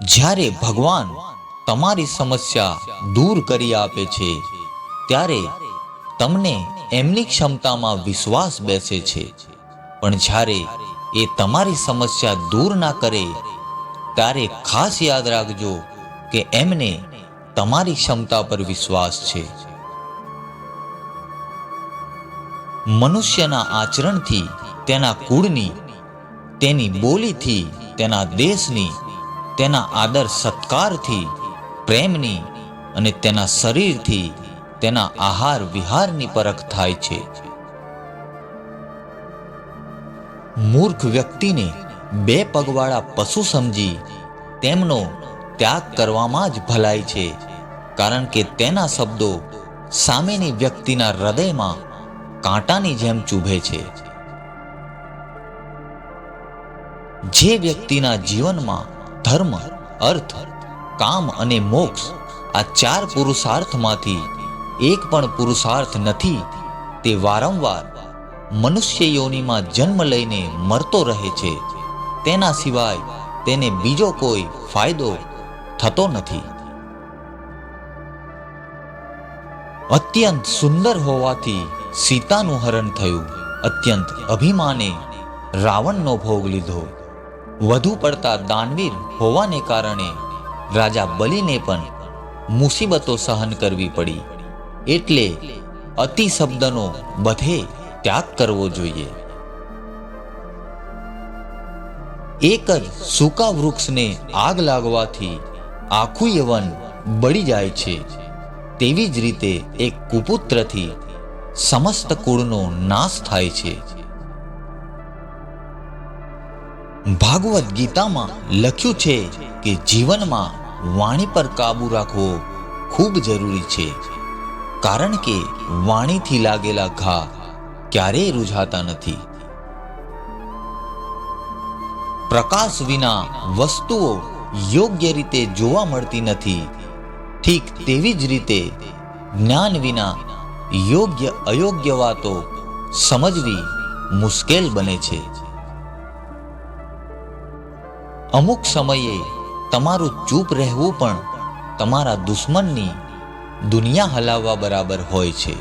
જ્યારે ભગવાન તમારી સમસ્યા દૂર કરી આપે છે, ત્યારે તમને એમની ક્ષમતામાં વિશ્વાસ બેસે છે. પણ જ્યારે એ તમારી સમસ્યા દૂર ના કરે, ત્યારે ખાસ યાદ રાખજો કે એમને તમારી ક્ષમતા પર વિશ્વાસ છે. મનુષ્યના આચરણથી તેના કુળની, તેની બોલીથી તેના દેશની તેના આદર સત્કારથી, પ્રેમની અને તેના શરીરથી તેના આહાર વિહારની પરખ થાય છે. મૂર્ખ વ્યક્તિને બે પગવાળા પશુ સમજી તેમનો ત્યાગ કરવામાં જ ભલાઈ છે, કારણ કે તેના શબ્દો સામેની વ્યક્તિના હૃદયમાં કાંટાની જેમ ચૂભે છે. જે વ્યક્તિના જીવનમાં ધર્મ, અર્થ, કામ અને મોક્ષ આ ચાર પુરુષાર્થમાંથી એક પણ પુરુષાર્થ નથી. તે વારંવાર મનુષ્ય યોનિમાં જન્મ લઈને મરતો રહે છે. તેના સિવાય તેને બીજો કોઈ ફાયદો થતો નથી. અત્યંત સુંદર હોવાથી સીતાનું હરણ થયું. અત્યંત અભિમાને રાવણનો ભોગ લીધો. વધુ પડતા દાનવીર હોવાને કારણે રાજા બલિને પણ મુસીબતો સહન કરવી પડી. એટલે અતિ શબ્દનો બધે ત્યાગ કરવો જોઈએ. એક જ સૂકા વૃક્ષને આગ લાગવાથી આખું યવન બળી જાય છે. તેવી જ રીતે એક કુપુત્રથી સમસ્ત કુળનો નાશ થાય છે. ભાગવત ગીતામાં લખ્યું છે કે જીવનમાં વાણી પર કાબુ રાખવો ખૂબ જરૂરી છે. કારણ કે વાણીથી લાગેલા ઘા ક્યારેય રૂઝાતા નથી. પ્રકાશ વિના વસ્તુઓ યોગ્ય રીતે જોવા મળતી નથી. ઠીક તેવી જ રીતે જ્ઞાન વિના યોગ્ય અયોગ્ય વાતો સમજવી મુશ્કેલ બને છે. અમુક સમયે તમારું ચૂપ રહેવું પણ તમારા દુશ્મનની દુનિયા હલાવવા બરાબર હોય છે.